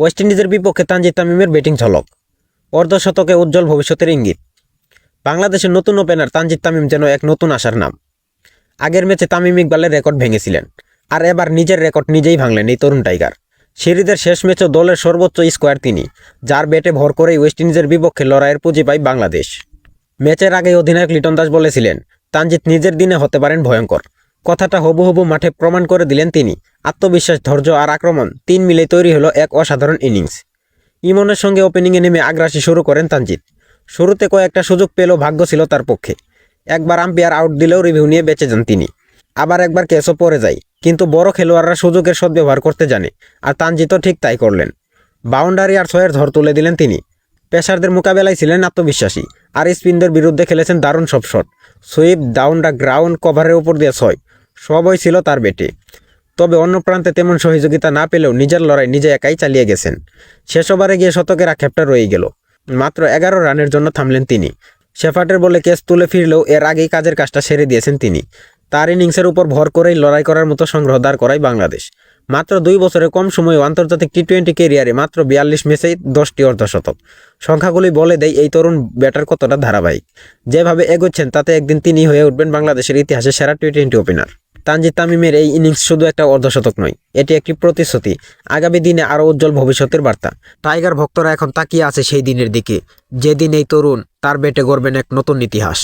West ইন্ডিজের বিপক্ষে তানজিদ তামিমের ব্যাটিং ঝলক। অর্ধশতকে উজ্জ্বল ভবিষ্যতের ইঙ্গিত। বাংলাদেশের নতুন ওপেনার তানজিদ তামিম যেন এক নতুন আশার নাম। আগের ম্যাচে তামিম ইকবালের রেকর্ড ভেঙেছিলেন, আর এবার নিজের রেকর্ড নিজেই ভাঙলেন এই তরুণ টাইগার। সিরিজের শেষ ম্যাচও দলের সর্বোচ্চ স্কোয়ার তিনি, যার ব্যাটে ভর করেই ওয়েস্ট ইন্ডিজের বিপক্ষে লড়াইয়ের পুঁজি পায় বাংলাদেশ। ম্যাচের আগে অধিনায়ক লিটন দাস বলেছিলেন তানজিৎ নিজের দিনে হতে পারেন ভয়ঙ্কর। কথাটা হবু হবু মাঠে প্রমাণ করে দিলেন তিনি। আত্মবিশ্বাস, ধৈর্য আর আক্রমণ তিন মিলে তৈরি হলো এক অসাধারণ ইনিংস। ইমনের সঙ্গে ওপেনিংয়ে নেমে আগ্রাসী শুরু করেন তানজিৎ শুরুতে কয়েকটা সুযোগ পেলেও ভাগ্য ছিল তার পক্ষে। একবার আম্পায়ার আউট দিলেও রিভিউ নিয়ে বেঁচে যান তিনি। আবার একবার কেসও পড়ে যায়, কিন্তু বড় খেলোয়াড়রা সুযোগের সদ্ব্যবহার করতে জানে, আর তানজিতও ঠিক তাই করলেন। বাউন্ডারি আর ছয়ের ঝড় তুলে দিলেন তিনি। পেশারদের মোকাবেলায় ছিলেন আত্মবিশ্বাসী, আর স্পিনদের বিরুদ্ধে খেলেছেন দারুণ সব shot. Sweep, down the ground কভারের উপর দিয়ে ছয়। সবই ছিল তার বেটে। তবে অন্য প্রান্তে তেমন সহযোগিতা না পেলেও নিজের লড়াই নিজে একাই চালিয়ে গেছেন। শেষ ওভারে গিয়ে শতকের আক্ষেপটা রয়ে গেল। মাত্র এগারো রানের জন্য থামলেন তিনি। শেফার্টের বলে কেস তুলে ফিরলেও এর আগেই কাজের কাজটা সেরে দিয়েছেন তিনি। তার ইনিংসের উপর ভর করেই লড়াই করার মতো সংগ্রহ দাঁড় করায় বাংলাদেশ। মাত্র দুই বছরে কম সময়ে আন্তর্জাতিক টি টোয়েন্টি কেরিয়ারে মাত্র বিয়াল্লিশ ম্যাচেই দশটি অর্ধশতক। সংখ্যাগুলি বলে দেয় এই তরুণ ব্যাটার কতটা ধারাবাহিক। যেভাবে এগোচ্ছেন তাতে একদিন তিনি হয়ে উঠবেন বাংলাদেশের ইতিহাসে সেরা টি টোয়েন্টি ওপেনার। তানজিদ তামিমের এই ইনিংস শুধু একটা অর্ধশতক নয়, এটি একটি প্রতিশ্রুতি। আগামী দিনে আরও উজ্জ্বল ভবিষ্যতের বার্তা। টাইগার ভক্তরা এখন তাকিয়ে আছে সেই দিনের দিকে। যেদিন এই তরুণ তার বেটে গড়বেন এক নতুন ইতিহাস।